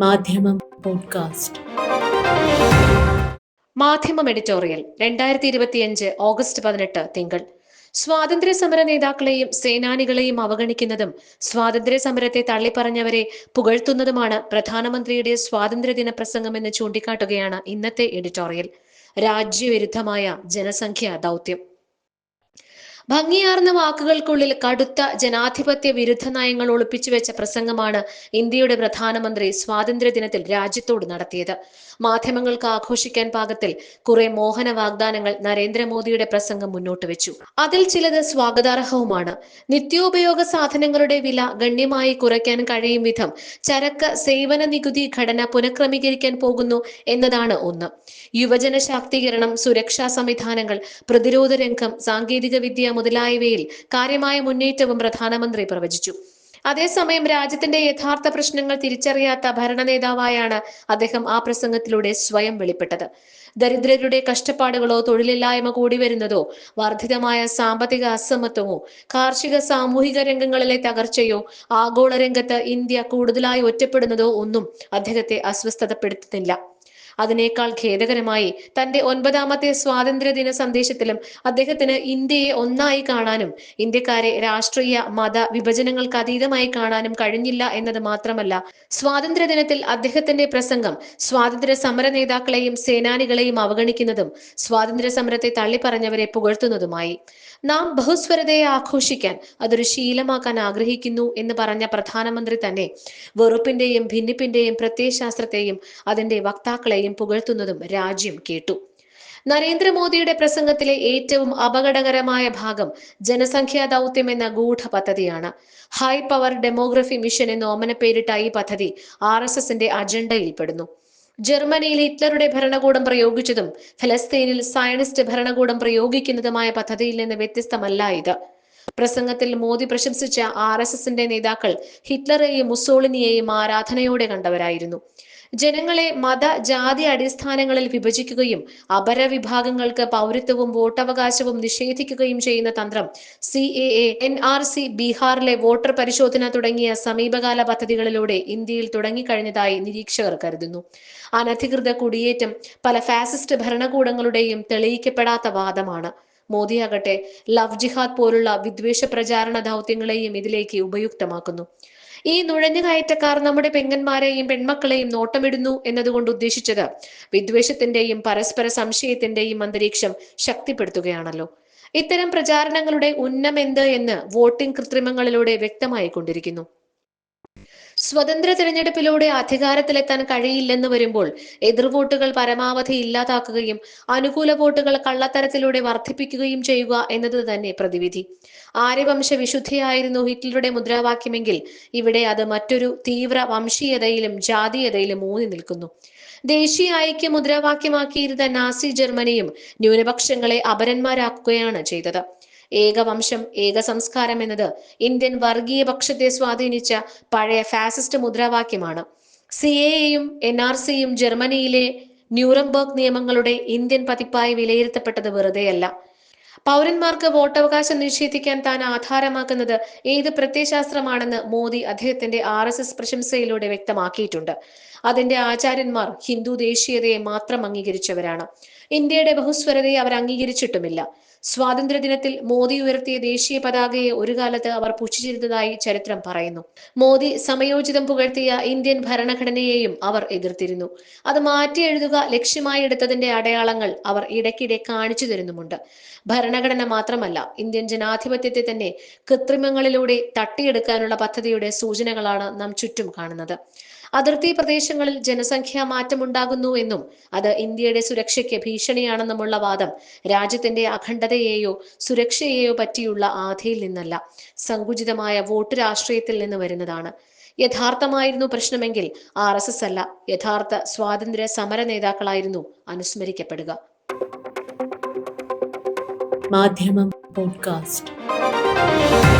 മാധ്യമം പോഡ്കാസ്റ്റ്. മാധ്യമം എഡിറ്റോറിയൽ രണ്ടായിരത്തി ഇരുപത്തിയഞ്ച് ഓഗസ്റ്റ് പതിനെട്ട് തിങ്കൾ. സ്വാതന്ത്ര്യ സമര നേതാക്കളെയും സേനാനികളെയും അവഗണിക്കുന്നതും സ്വാതന്ത്ര്യ സമരത്തെ തള്ളിപ്പറഞ്ഞവരെ പുകഴ്ത്തുന്നതുമാണ് പ്രധാനമന്ത്രിയുടെ സ്വാതന്ത്ര്യദിന പ്രസംഗമെന്ന് ചൂണ്ടിക്കാട്ടുകയാണ് ഇന്നത്തെ എഡിറ്റോറിയൽ. രാജ്യവിരുദ്ധമായ ജനസംഖ്യ ദൗത്യം ഭംഗിയാർന്ന വാക്കുകൾക്കുള്ളിൽ കടുത്ത ജനാധിപത്യ വിരുദ്ധ നയങ്ങൾ ഒളിപ്പിച്ചു വെച്ച പ്രസംഗമാണ് ഇന്ത്യയുടെ പ്രധാനമന്ത്രി സ്വാതന്ത്ര്യ ദിനത്തിൽ രാജ്യത്തോട് നടത്തിയത്. മാധ്യമങ്ങൾക്ക് ആഘോഷിക്കാൻ പാകത്തിൽ കുറെ മോഹന വാഗ്ദാനങ്ങൾ നരേന്ദ്രമോദിയുടെ പ്രസംഗം മുന്നോട്ട് വെച്ചു. അതിൽ ചിലത് സ്വാഗതാർഹവുമാണ്. നിത്യോപയോഗ സാധനങ്ങളുടെ വില ഗണ്യമായി കുറയ്ക്കാൻ കഴിയും വിധം ചരക്ക് സേവന നികുതി ഘടന പുനഃക്രമീകരിക്കാൻ പോകുന്നു എന്നതാണ് ഒന്ന്. യുവജന ശാക്തീകരണം സുരക്ഷാ സംവിധാനങ്ങൾ പ്രതിരോധ രംഗം സാങ്കേതിക വിദ്യ മുതലായവയിൽ കാര്യമായ മുന്നേറ്റവും പ്രധാനമന്ത്രി പ്രവചിച്ചു. അതേസമയം രാജ്യത്തിന്റെ യഥാർത്ഥ പ്രശ്നങ്ങൾ തിരിച്ചറിയാത്ത ഭരണ നേതാവായാണ് അദ്ദേഹം ആ പ്രസംഗത്തിലൂടെ സ്വയം വെളിപ്പെട്ടത്. ദരിദ്രരുടെ കഷ്ടപ്പാടുകളോ തൊഴിലില്ലായ്മ കൂടി വരുന്നതോ വർദ്ധിതമായ സാമ്പത്തിക അസമത്വമോ കാർഷിക സാമൂഹിക രംഗങ്ങളിലെ തകർച്ചയോ ആഗോള രംഗത്ത് ഇന്ത്യ കൂടുതലായി ഒറ്റപ്പെടുന്നതോ ഒന്നും അദ്ദേഹത്തെ അസ്വസ്ഥതപ്പെടുത്തുന്നില്ല. അതിനേക്കാൾ ഖേദകരമായി തന്റെ ഒൻപതാമത്തെ സ്വാതന്ത്ര്യദിന സന്ദേശത്തിലും അദ്ദേഹത്തിന് ഇന്ത്യയെ ഒന്നായി കാണാനും ഇന്ത്യക്കാരെ രാഷ്ട്രീയ മത വിഭജനങ്ങൾക്ക് അതീതമായി കാണാനും കഴിഞ്ഞില്ല എന്നത് മാത്രമല്ല സ്വാതന്ത്ര്യദിനത്തിൽ അദ്ദേഹത്തിന്റെ പ്രസംഗം സ്വാതന്ത്ര്യ സമര നേതാക്കളെയും സേനാനികളെയും അവഗണിക്കുന്നതും സ്വാതന്ത്ര്യ സമരത്തെ തള്ളിപ്പറഞ്ഞവരെ പുകഴ്ത്തുന്നതുമായി. നാം ബഹുസ്വരതയെ ആഘോഷിക്കാൻ അതൊരു ശീലമാക്കാൻ ആഗ്രഹിക്കുന്നു എന്ന് പറഞ്ഞ പ്രധാനമന്ത്രി തന്നെ വെറുപ്പിന്റെയും ഭിന്നിപ്പിന്റെയും പ്രത്യയശാസ്ത്രത്തെയും അതിന്റെ വക്താക്കളെയും പുകഴ്ത്തുന്നതും രാജ്യം കേട്ടു. നരേന്ദ്രമോദിയുടെ പ്രസംഗത്തിലെ ഏറ്റവും അപകടകരമായ ഭാഗം ജനസംഖ്യാ ദൗത്യം എന്ന ഗൂഢ പദ്ധതിയാണ്. ഹൈ പവർ ഡെമോഗ്രഫി മിഷൻ എന്ന ഓമന പേരിട്ട ഈ പദ്ധതി ആർ എസ് എസിന്റെ അജണ്ടയിൽപ്പെടുന്നു. ജർമ്മനിയിൽ ഹിറ്റ്ലറുടെ ഭരണകൂടം പ്രയോഗിച്ചതും ഫലസ്തീനിൽ സയനിസ്റ്റ് ഭരണകൂടം പ്രയോഗിക്കുന്നതുമായ പദ്ധതിയിൽ നിന്ന് വ്യത്യസ്തമല്ല ഇത്. പ്രസംഗത്തിൽ മോദി പ്രശംസിച്ച ആർ എസ് എസിന്റെ നേതാക്കൾ ഹിറ്റ്ലറെയും മുസോളിനിയെയും ആരാധനയോടെ കണ്ടവരായിരുന്നു. ജനങ്ങളെ മത ജാതി അടിസ്ഥാനങ്ങളിൽ വിഭജിക്കുകയും അപര വിഭാഗങ്ങൾക്ക് പൗരത്വവും വോട്ടവകാശവും നിഷേധിക്കുകയും ചെയ്യുന്ന തന്ത്രം C A A N R C ബീഹാറിലെ വോട്ടർ പരിശോധന തുടങ്ങിയ സമീപകാല പദ്ധതികളിലൂടെ ഇന്ത്യയിൽ തുടങ്ങിക്കഴിഞ്ഞതായി നിരീക്ഷകർ കരുതുന്നു. അനധികൃത കുടിയേറ്റം പല ഫാസിസ്റ്റ് ഭരണകൂടങ്ങളുടെയും തെളിയിക്കപ്പെടാത്ത വാദമാണ്. മോദിയാകട്ടെ ലവ് ജിഹാദ് പോലുള്ള വിദ്വേഷ പ്രചാരണ ദൗത്യങ്ങളെയും ഇതിലേക്ക് ഉപയുക്തമാക്കുന്നു. ഈ നുഴഞ്ഞുകയറ്റക്കാർ നമ്മുടെ പെങ്ങന്മാരെയും പെൺമക്കളെയും നോട്ടമിടുന്നു എന്നതുകൊണ്ട് ഉദ്ദേശിച്ചത് വിദ്വേഷത്തിന്റെയും പരസ്പര സംശയത്തിന്റെയും അന്തരീക്ഷം ശക്തിപ്പെടുത്തുകയാണല്ലോ. ഇത്തരം പ്രചാരണങ്ങളുടെ ഉന്നമെന്ത് എന്ന് വോട്ടിംഗ് കൃത്രിമങ്ങളിലൂടെ വ്യക്തമായി കൊണ്ടിരിക്കുന്നു സ്വതന്ത്ര തിരഞ്ഞെടുപ്പിലൂടെ അധികാരത്തിലെത്താൻ കഴിയില്ലെന്ന് വരുമ്പോൾ എതിർ വോട്ടുകൾ പരമാവധി ഇല്ലാതാക്കുകയും അനുകൂല വോട്ടുകൾ കള്ളത്തരത്തിലൂടെ വർദ്ധിപ്പിക്കുകയും ചെയ്യുക എന്നത് തന്നെ പ്രതിവിധി. ആര്യവംശ വിശുദ്ധിയായിരുന്നു ഹിറ്റ്ലറുടെ മുദ്രാവാക്യമെങ്കിൽ ഇവിടെ അത് മറ്റൊരു തീവ്ര വംശീയതയിലും ജാതീയതയിലും ഊന്നി നിൽക്കുന്നു. ദേശീയ ഐക്യ മുദ്രാവാക്യമാക്കിയിരുന്ന നാസി ജർമ്മനിയും ന്യൂനപക്ഷങ്ങളെ അപരന്മാരാക്കുകയാണ് ചെയ്തത്. ഏകവംശം ഏക സംസ്കാരം എന്നത് ഇന്ത്യൻ വർഗീയ പക്ഷത്തെ സ്വാധീനിച്ച പഴയ ഫാസിസ്റ്റ് മുദ്രാവാക്യമാണ്. സി എയും എൻ ആർ സിയും ജർമ്മനിയിലെ ന്യൂറംബർഗ് നിയമങ്ങളുടെ ഇന്ത്യൻ പതിപ്പായി വിലയിരുത്തപ്പെട്ടത് വെറുതെയല്ല. പൗരന്മാർക്ക് വോട്ടവകാശം നിഷേധിക്കാൻ താൻ ആധാരമാക്കുന്നത് ഏത് പ്രത്യയശാസ്ത്രമാണെന്ന് മോദി അദ്ദേഹത്തിന്റെ ആർ എസ് എസ് പ്രശംസയിലൂടെ വ്യക്തമാക്കിയിട്ടുണ്ട്. അതിന്റെ ആചാര്യന്മാർ ഹിന്ദു ദേശീയതയെ മാത്രം അംഗീകരിച്ചവരാണ്. ഇന്ത്യയുടെ ബഹുസ്വരതയെ അവർ അംഗീകരിച്ചിട്ടുമില്ല. സ്വാതന്ത്ര്യ ദിനത്തിൽ മോദി ഉയർത്തിയ ദേശീയ പതാകയെ ഒരു കാലത്ത് അവർ പുച്ഛിച്ചിരുന്നതായി ചരിത്രം പറയുന്നു. മോദി സമയോചിതം പുകഴ്ത്തിയ ഇന്ത്യൻ ഭരണഘടനയെയും അവർ എതിർത്തിരുന്നു. അത് മാറ്റി എഴുതുക ലക്ഷ്യമായി എടുത്തതിന്റെ അടയാളങ്ങൾ അവർ ഇടയ്ക്കിടെ കാണിച്ചു തരുന്നുമുണ്ട്. ഭരണഘടന മാത്രമല്ല ഇന്ത്യൻ ജനാധിപത്യത്തെ തന്നെ കൃത്രിമങ്ങളിലൂടെ തട്ടിയെടുക്കാനുള്ള പദ്ധതിയുടെ സൂചനകളാണ് നാം ചുറ്റും കാണുന്നത്. അതിർത്തി പ്രദേശങ്ങളിൽ ജനസംഖ്യാ മാറ്റമുണ്ടാകുന്നു എന്നും അത് ഇന്ത്യയുടെ സുരക്ഷയ്ക്ക് ഭീഷണിയാണെന്നുമുള്ള വാദം രാജ്യത്തിന്റെ അഖണ്ഡതയെയോ സുരക്ഷയെയോ പറ്റിയുള്ള ആധയിൽ നിന്നല്ല. സങ്കുചിതമായ വോട്ട് രാഷ്ട്രീയത്തിൽ നിന്ന് വരുന്നതാണ്. യഥാർത്ഥമായിരുന്നു പ്രശ്നമെങ്കിൽ ആർ എസ് എസ് അല്ല. യഥാർത്ഥ സ്വാതന്ത്ര്യ സമര നേതാക്കളായിരുന്നു അനുസ്മരിക്കപ്പെടുക. മാധ്യമം പോഡ്കാസ്റ്റ്.